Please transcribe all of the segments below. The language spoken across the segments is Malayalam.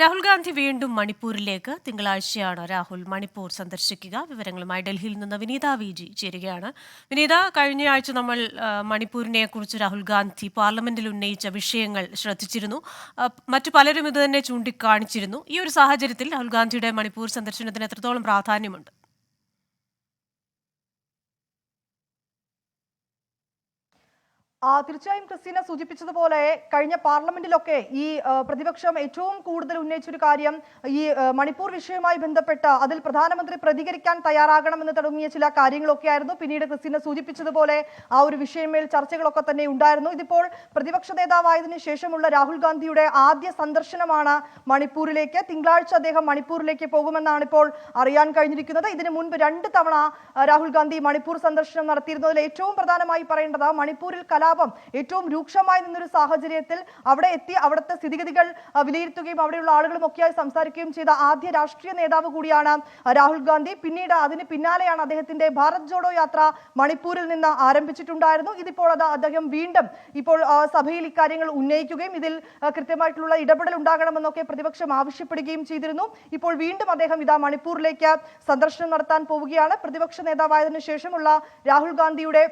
രാഹുൽ ഗാന്ധി വീണ്ടും മണിപ്പൂരിലേക്ക് തിങ്കളാഴ്ചയാണ് രാഹുൽ മണിപ്പൂർ സന്ദർശിക്കുക. വിവരങ്ങളുമായി ഡൽഹിയിൽ നിന്ന് വിനീത വി ജി ചേരുകയാണ്. വിനീത കഴിഞ്ഞയാഴ്ച നമ്മൾ മണിപ്പൂരിനെ കുറിച്ച് രാഹുൽ ഗാന്ധി പാർലമെന്റിൽ ഉന്നയിച്ച വിഷയങ്ങൾ ശ്രദ്ധിച്ചിരുന്നു. മറ്റു പലരും ഇത് തന്നെ ചൂണ്ടിക്കാണിച്ചിരുന്നു. ഈ ഒരു സാഹചര്യത്തിൽ രാഹുൽ ഗാന്ധിയുടെ മണിപ്പൂർ സന്ദർശനത്തിന് എത്രത്തോളം പ്രാധാന്യമുണ്ട്? തീർച്ചയായും ക്രിസ്റ്റീന സൂചിപ്പിച്ചതുപോലെ കഴിഞ്ഞ പാർലമെന്റിലൊക്കെ ഈ പ്രതിപക്ഷം ഏറ്റവും കൂടുതൽ ഉന്നയിച്ചൊരു കാര്യം ഈ മണിപ്പൂർ വിഷയവുമായി ബന്ധപ്പെട്ട് അതിൽ പ്രധാനമന്ത്രി പ്രതികരിക്കാൻ തയ്യാറാകണമെന്ന് തുടങ്ങിയ ചില കാര്യങ്ങളൊക്കെ ആയിരുന്നു പിന്നീട് ക്രിസ്റ്റീന സൂചിപ്പിച്ചതുപോലെ ആ ഒരു വിഷയമേൽ ചർച്ചകളൊക്കെ തന്നെ ഉണ്ടായിരുന്നു. ഇതിപ്പോൾ പ്രതിപക്ഷ നേതാവായതിനു ശേഷമുള്ള രാഹുൽ ഗാന്ധിയുടെ ആദ്യ സന്ദർശനമാണ് മണിപ്പൂരിലേക്ക്. തിങ്കളാഴ്ച അദ്ദേഹം മണിപ്പൂരിലേക്ക് പോകുമെന്നാണ് ഇപ്പോൾ അറിയാൻ കഴിഞ്ഞിരിക്കുന്നത്. ഇതിനു മുൻപ് രണ്ട് തവണ രാഹുൽ ഗാന്ധി മണിപ്പൂർ സന്ദർശനം നടത്തിയിരുന്നതിൽ ഏറ്റവും പ്രധാനമായി പറയേണ്ടത് മണിപ്പൂരിൽ കലാപം ഏറ്റവും രൂക്ഷമായി നിന്നൊരു സാഹചര്യത്തിൽ അവിടെ എത്തി അവിടുത്തെ സ്ഥിതിഗതികൾ വിലയിരുത്തുകയും അവിടെയുള്ള ആളുകളും ഒക്കെയായി സംസാരിക്കുകയും ചെയ്ത ആദ്യ രാഷ്ട്രീയ നേതാവ് കൂടിയാണ് രാഹുൽ ഗാന്ധി. പിന്നീട് അതിന് പിന്നാലെയാണ് അദ്ദേഹത്തിന്റെ ഭാരത് ജോഡോ യാത്ര മണിപ്പൂരിൽ നിന്ന് ആരംഭിച്ചിട്ടുണ്ടായിരുന്നു. ഇതിപ്പോൾ അത് അദ്ദേഹം വീണ്ടും ഇപ്പോൾ സഭയിൽ ഇക്കാര്യങ്ങൾ ഉന്നയിക്കുകയും ഇതിൽ കൃത്യമായിട്ടുള്ള ഇടപെടൽ ഉണ്ടാകണമെന്നൊക്കെ പ്രതിപക്ഷം ആവശ്യപ്പെടുകയും ചെയ്തിരുന്നു. ഇപ്പോൾ വീണ്ടും അദ്ദേഹം ഇതാ മണിപ്പൂരിലേക്ക് സന്ദർശനം നടത്താൻ പോവുകയാണ്. പ്രതിപക്ഷ നേതാവായതിനു ശേഷമുള്ള രാഹുൽ ഗാന്ധിയുടെ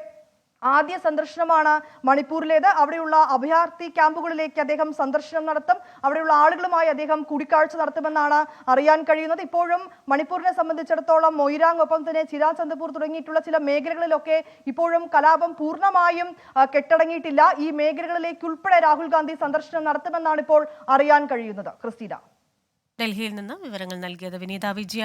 ആദ്യ സന്ദർശനമാണ് മണിപ്പൂരിലേത്. അവിടെയുള്ള അഭയാർത്ഥി ക്യാമ്പുകളിലേക്ക് അദ്ദേഹം സന്ദർശനം നടത്തും. അവിടെയുള്ള ആളുകളുമായി അദ്ദേഹം കൂടിക്കാഴ്ച നടത്തുമെന്നാണ് അറിയാൻ കഴിയുന്നത്. ഇപ്പോഴും മണിപ്പൂരിനെ സംബന്ധിച്ചിടത്തോളം മൊയ്രാങ് ഒപ്പം തന്നെ ചിരാ ചന്ദപൂർ തുടങ്ങിയിട്ടുള്ള ചില മേഖലകളിലൊക്കെ ഇപ്പോഴും കലാപം പൂർണമായും കെട്ടടങ്ങിയിട്ടില്ല. ഈ മേഖലകളിലേക്ക് ഉൾപ്പെടെ രാഹുൽ ഗാന്ധി സന്ദർശനം നടത്തുമെന്നാണ് ഇപ്പോൾ അറിയാൻ കഴിയുന്നത്. ക്രിസ്റ്റീന. ഡൽഹിയിൽ നിന്ന് വിവരങ്ങൾ നൽകിയത് വിനീത വിജയ.